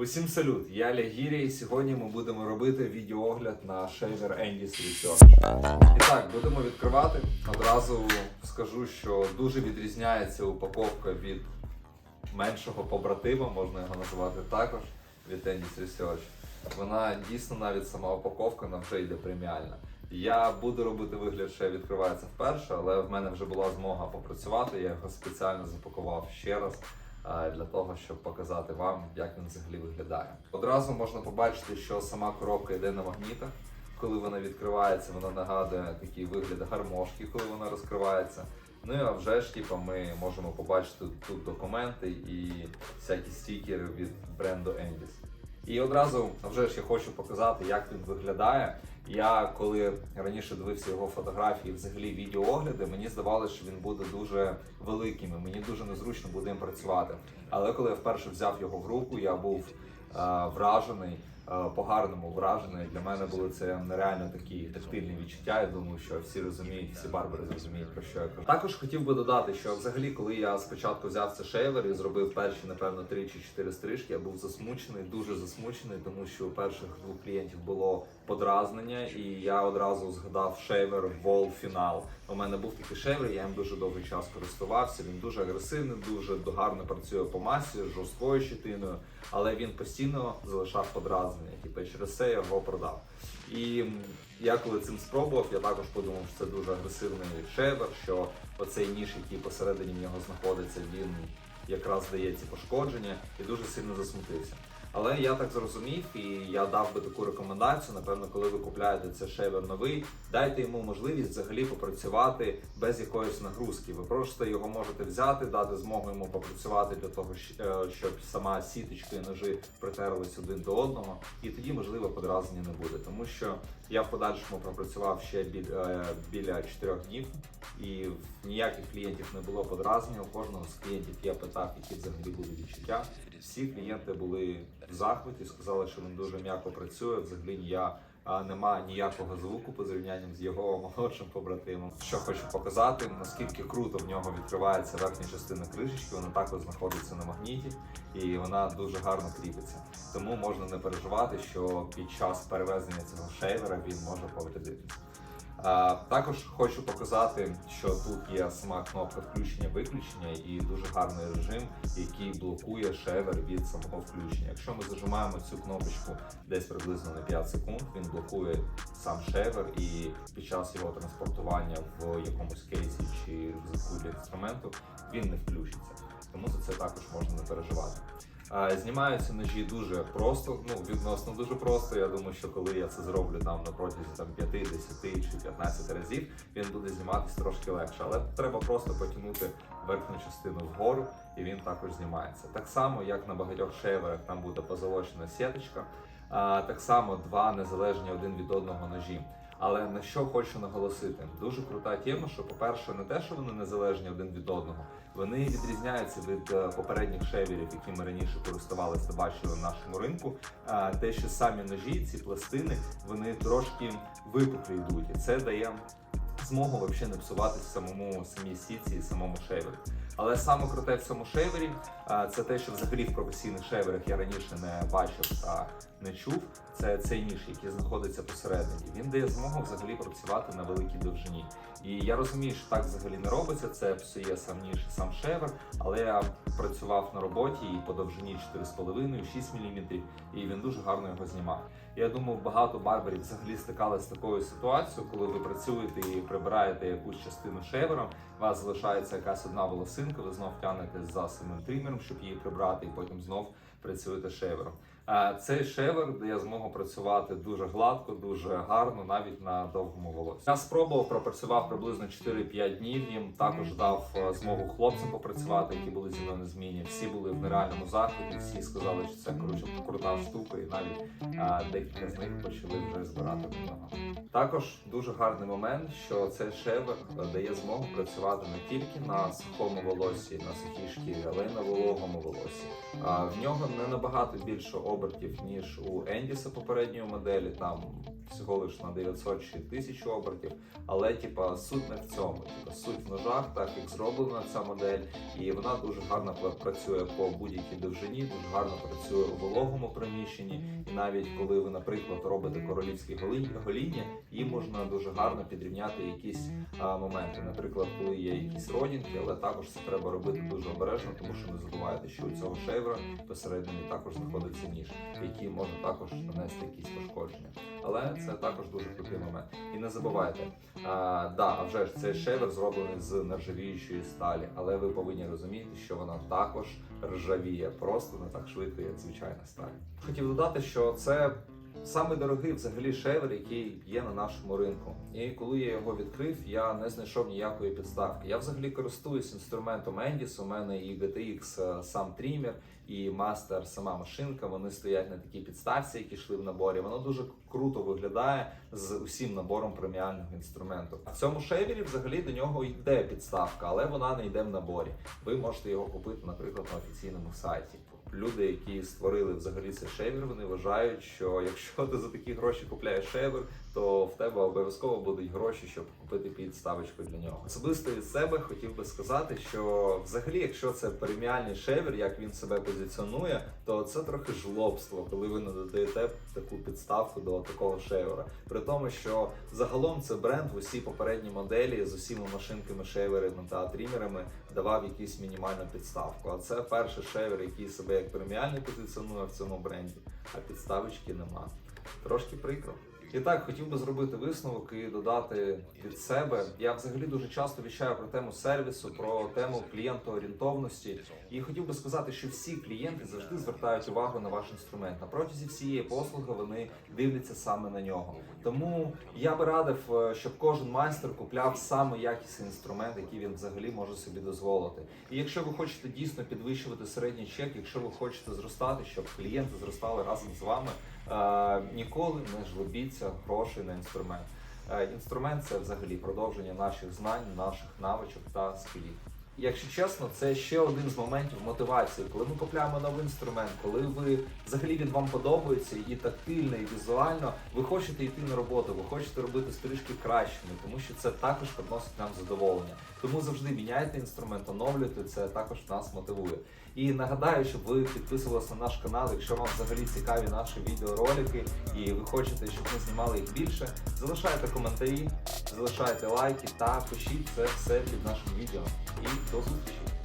Усім салют! Я Лягірі, і сьогодні ми будемо робити відеоогляд на шейвер Andy's Research. І так, будемо відкривати. Одразу скажу, що дуже відрізняється упаковка від меншого побратима, можна його називати також, від Andy's Research. Вона дійсно навіть сама упаковка нам вже йде преміальна. Я буду робити вигляд, що відкривається вперше, але в мене вже була змога попрацювати. Я його спеціально запакував ще раз для того, щоб показати вам, як він взагалі виглядає. Одразу можна побачити, що сама коробка йде на магнітах. Коли вона відкривається, вона нагадує такий вигляд гармошки, коли вона розкривається. Ну і а вже ж типу, ми можемо побачити тут документи і всякі стікери від бренду Endis. І одразу вже ж я хочу показати, як він виглядає. Я коли раніше дивився його фотографії, взагалі відеоогляди, мені здавалося, що він буде дуже великим, і мені дуже незручно буде їм працювати. Але коли я вперше взяв його в руку, я був е, вражений, е, по-гарному вражений. Для мене були це нереально такі тактильні відчуття. Я думаю, що всі розуміють, всі барбери зрозуміють про що я кажу. Також хотів би додати, що взагалі, коли я спочатку взяв це шейвер і зробив перші, напевно, три чи чотири стрижки, я був засмучений, дуже засмучений, тому що у перших двох клієнтів було подразнення, і я одразу згадав шейвер Wall Final. У мене був такий шейвер, я їм дуже довгий час користувався. Він дуже агресивний, дуже гарно працює по масі, жорсткою щитиною, але він постійно залишав подразнення. Типу через це я його продав. І я коли цим спробував, я також подумав, що це дуже агресивний шейвер, що оцей ніж, який посередині нього знаходиться, він якраз дає ці пошкодження і дуже сильно засмутився. Але я так зрозумів, і я дав би таку рекомендацію. Напевно, коли ви купляєте цей шейвер новий, дайте йому можливість взагалі попрацювати без якоїсь нагрузки. Ви просто його можете взяти, дати змогу йому попрацювати для того, е, щоб сама сіточка і ножи притерлись один до одного, і тоді можливо подразнення не буде. Тому що я в подальшому пропрацював ще е, біля 4 днів, і ніяких клієнтів не було подразнення. У кожного з клієнтів я питав, які взагалі були відчуття. Всі клієнти були в захваті, сказали, що він дуже м'яко працює. Взагалі ніяк а, нема ніякого звуку по зрівнянням з його молодшим побратимом. Що хочу показати, наскільки круто в нього відкривається верхня частина кришечки. Вона також знаходиться на магніті, і вона дуже гарно кріпиться. Тому можна не переживати, що під час перевезення цього шейвера він може повредитися. Також хочу показати, що тут є сама кнопка включення-виключення і дуже гарний режим, який блокує шевер від самого включення. Якщо ми зажимаємо цю кнопочку десь приблизно на 5 секунд, він блокує сам шевер, і під час його транспортування в якомусь кейсі чи рюкзаку для інструменту він не включиться. Тому за це також можна не переживати. Знімаються ножі дуже просто, ну відносно дуже просто. Я думаю, що коли я це зроблю там на протязі там 5, 10 чи 15 разів, він буде зніматись трошки легше. Але треба просто потягнути верхню частину вгору, і він також знімається. Так само, як на багатьох шейверах, там буде позолочена сіточка, так само два незалежні один від одного ножі. Але на що хочу наголосити, дуже крута тема, що, по-перше, не те, що вони незалежні один від одного, вони відрізняються від е, попередніх шевірів, які ми раніше користувалися та бачили на нашому ринку. Те, що самі ножі, ці пластини, вони трошки випуклі йдуть, і це дає змогу взагалі не псуватись самому самій сітці і самому шейвері. Але саме круте в цьому шейвері це те, що взагалі в професійних шейверах я раніше не бачив та не чув. Це цей ніж, який знаходиться посередині. Він дає змогу взагалі працювати на великій довжині. І я розумію, що так взагалі не робиться. Це псує сам ніж, сам шевер. Але я працював на роботі і по довжині 4,5-6 мм, і він дуже гарно його знімав. Я думав, багато барберів взагалі стикалися з такою ситуацією, коли ви працюєте і прибираєте якусь частину шевером, у вас залишається якась одна волосинка, ви знов тянете за самим тримером, щоб її прибрати, і потім знов працюєте шевером. Цей шевер дає змогу працювати дуже гладко, дуже гарно, навіть на довгому волосі. Я спробував, пропрацював приблизно 4-5 днів. Їм також дав е, змогу хлопцям попрацювати, які були зі мною на зміні. Всі були в нереальному заході. всі сказали, що це коротше крута штука, і навіть а, декілька з них почали вже збирати ногах. Також дуже гарний момент, що цей шевер дає змогу працювати не тільки на сухому волосі, на сухій шкірі, але й на вологому волосі. А в нього не набагато більше обертів, ніж у Ендіса попередньої моделі, там всього лиш на 900 чи 1000 обертів. Але типа суть не в цьому. Типа суть в ножах, так як зроблена ця модель, і вона дуже гарно працює по будь-якій довжині, дуже гарно працює у вологому приміщенні. І навіть коли ви, наприклад, робите королівське гоління, гоління їм можна дуже гарно підрівняти якісь а, моменти. Наприклад, коли є якісь родінки, але також це треба робити дуже обережно, тому що не забувайте, що у цього шейвера посередині також знаходиться ніж, який може також нанести якісь пошкодження. Але це також дуже крутий момент. І не забувайте, а, да, а вже ж цей шейвер зроблений з нержавіючої сталі, але ви повинні розуміти, що вона також ржавіє, просто не так швидко, як звичайна сталь. Хотів додати, що це Саме дорогий взагалі шейвер, який є на нашому ринку. І коли я його відкрив, я не знайшов ніякої підставки. Я взагалі користуюсь інструментом Endis. У мене і GTX е, сам трімер, і мастер, сама машинка. Вони стоять на такій підставці, які йшли в наборі. Воно дуже круто виглядає з усім набором преміального інструменту. А в цьому шейвері взагалі до нього йде підставка, але вона не йде в наборі. Ви можете його купити, наприклад, на офіційному сайті. Люди, які створили взагалі цей шейвер, вони вважають, що якщо ти за такі гроші купляєш шейвер, то в тебе обов'язково будуть гроші, щоб купити підставочку для нього. Особисто від себе хотів би сказати, що взагалі, якщо це преміальний шейвер, як він себе позиціонує, то це трохи жлобство, коли ви не додаєте таку підставку до такого шейвера. При тому, що загалом це бренд в усі попередні моделі з усіма машинками, шейверами та трімерами давав якусь мінімальну підставку. А це перший шейвер, який себе як преміальний позиціонує в цьому бренді, а підставочки нема. Трошки прикро. І так, хотів би зробити висновок і додати від себе. Я взагалі дуже часто віщаю про тему сервісу, про тему клієнтоорієнтовності. І хотів би сказати, що всі клієнти завжди звертають увагу на ваш інструмент. На протязі всієї послуги вони дивляться саме на нього. Тому я би радив, е, щоб кожен майстер купляв саме якісний інструмент, який він взагалі може собі дозволити. І якщо ви хочете дійсно підвищувати середній чек, якщо ви хочете зростати, щоб клієнти зростали разом з вами, е, ніколи не жлобіться грошей на інструмент. Е, Інструмент це взагалі продовження наших знань, наших навичок та скілів. Якщо чесно, це ще один з моментів мотивації, коли ми купляємо новий інструмент, коли ви взагалі він вам подобається і тактильно, і візуально, ви хочете йти на роботу, ви хочете робити стрижки кращими, тому що це також приносить нам задоволення. Тому завжди міняйте інструмент, оновлюйте, це також нас мотивує. І нагадаю, щоб ви підписувалися на наш канал, якщо вам взагалі цікаві наші відеоролики і ви хочете, щоб ми знімали їх більше, залишайте коментарі, залишайте лайки та пишіть це все під нашим відео. І до зустрічі!